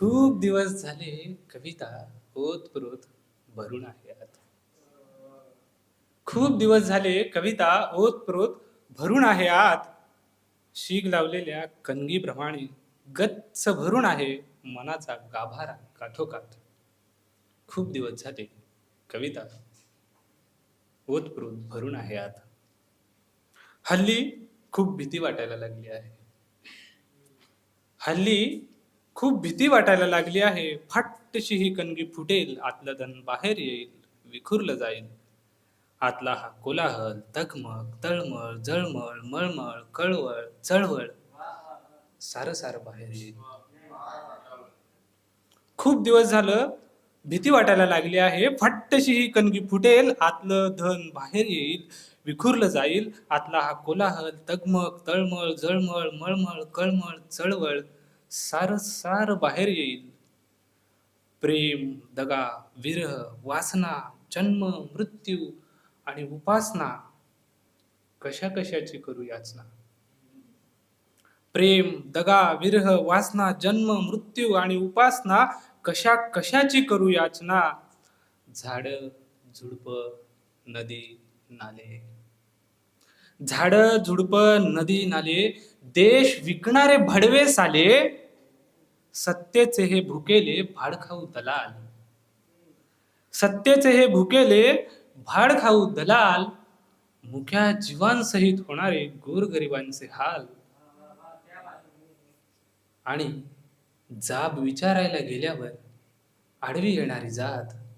खूप दिवस झाले कविता ओतप्रोत भरून आहे आत. खूप दिवस झाले कविता ओतप्रोत भरून आहे आत. शीग लावलेल्या कणगीप्रमाणे गच्च भरून आहे मनाचा गाभारा काठोकाठ खूप दिवस झाले कविता ओतप्रोत भरून आहे आत. हल्ली खूप भीती वाटायला लागली आहे. हल्ली खूप भीती वाटायला लागली आहे. फाटशी ही कणगी फुटेल आतलं धन बाहेर येईल विखुरलं जाईल. आतला हा कोलाहल तगमग तळमळ जळमळ मळमळ कळवळ चळवळ सारं सारं बाहेर येईल. खूप दिवस झालं भीती वाटायला लागली आहे. फट्टशी ही कणगी फुटेल आतलं धन बाहेर येईल विखुरलं जाईल. आतला हा कोलाहल तगमग तळमळ जळमळ मळमळ कळमळ चळवळ सार सार बाहेर येईल. प्रेम दगा विरह वासना जन्म मृत्यू आणि उपासना कशा कशाची करू याचना? प्रेम दगा विरह वासना जन्म मृत्यू आणि उपासना कशा कशाची करू याचना? झाड झुडप नदी नाले. झाड झुडप नदी नाले. देश विकणारे भडवे साले सत्तेचे हे भुकेले भाडखाऊ दलाल. सत्तेचे हे भुकेले भाडखाऊ दलाल. मुख्या जीवांसहित होणारे गोरगरिबांचे हाल. आणि जाब विचारायला गेल्यावर आडवी येणारी जात.